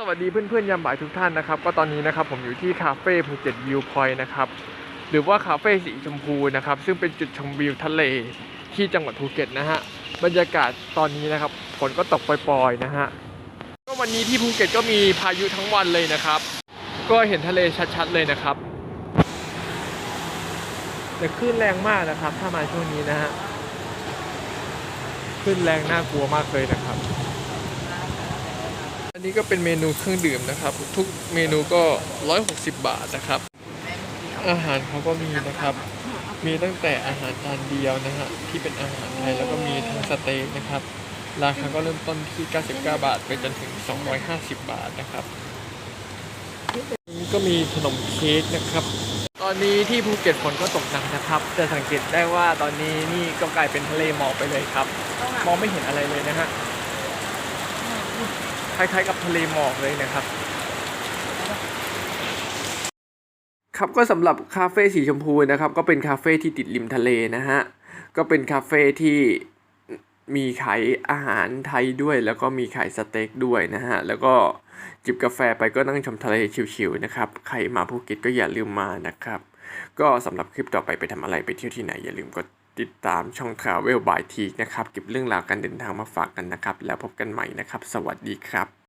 สวัสดีเพื่อนๆยามบ่ายทุกท่านนะครับ ก็ตอนนี้นะครับผมอยู่ที่คาเฟ่ภูเก็ตวิวพอยต์นะครับหรือว่าคาเฟ่สีชมพูนะครับ ซึ่งเป็นจุดชมวิวทะเลที่จังหวัดภูเก็ตนะฮะบรรยากาศตอนนี้นะครับฝนก็ตกปล่อยๆนะฮะก็วันนี้ที่ภูเก็ตก็มีพายุทั้งวันเลยนะครับ ก็เห็นทะเลชัดๆเลยนะครับแต่คลื่นแรงมากนะครับ ถ้ามาช่วงนี้นะฮะคลื่นแรงน่ากลัวมากเลยนะครับ อันนี้ก็เป็นเมนูเครื่องดื่มนะครับ ทุกเมนูก็ 160 บาทนะครับ อาหารเขาก็มีนะครับ มีตั้งแต่อาหารจานเดียวนะฮะที่เป็นอาหารไทยแล้วก็มีทั้งสเต็กนะครับ ราคาก็เริ่มต้นที่ 99 บาท ไปจนถึง 250 บาทนะครับนี่ก็มีขนมเค้กนะครับ ตอนนี้ที่ภูเก็ตฝนก็ตกหนักนะครับ จะสังเกตได้ว่าตอนนี้นี่ก็กลายเป็นทะเลหมอกไปเลยครับ มองไม่เห็นอะไรเลยนะฮะ คล้ายๆกับทะเลหมอกเลยนะครับครับก็สำหรับคาเฟ่สีชมพูนะครับ ก็เป็นคาเฟ่ที่ติดริมทะเลนะฮะ ก็เป็นคาเฟ่ที่มีขายอาหารไทยด้วย แล้วก็มีขายสเต็กด้วยนะฮะ แล้วก็จิบกาแฟไปก็นั่งชมทะเลชิวๆนะครับ ใครมาภูเก็ตก็อย่าลืมมานะครับ ก็สำหรับคลิปต่อไปไปทำอะไรไปเที่ยวที่ไหนอย่าลืมกด ติดตามช่องทราเวลบายทีนะครับ เก็บเรื่องราวการเดินทางมาฝากกันนะครับ แล้วพบกันใหม่นะครับ สวัสดีครับ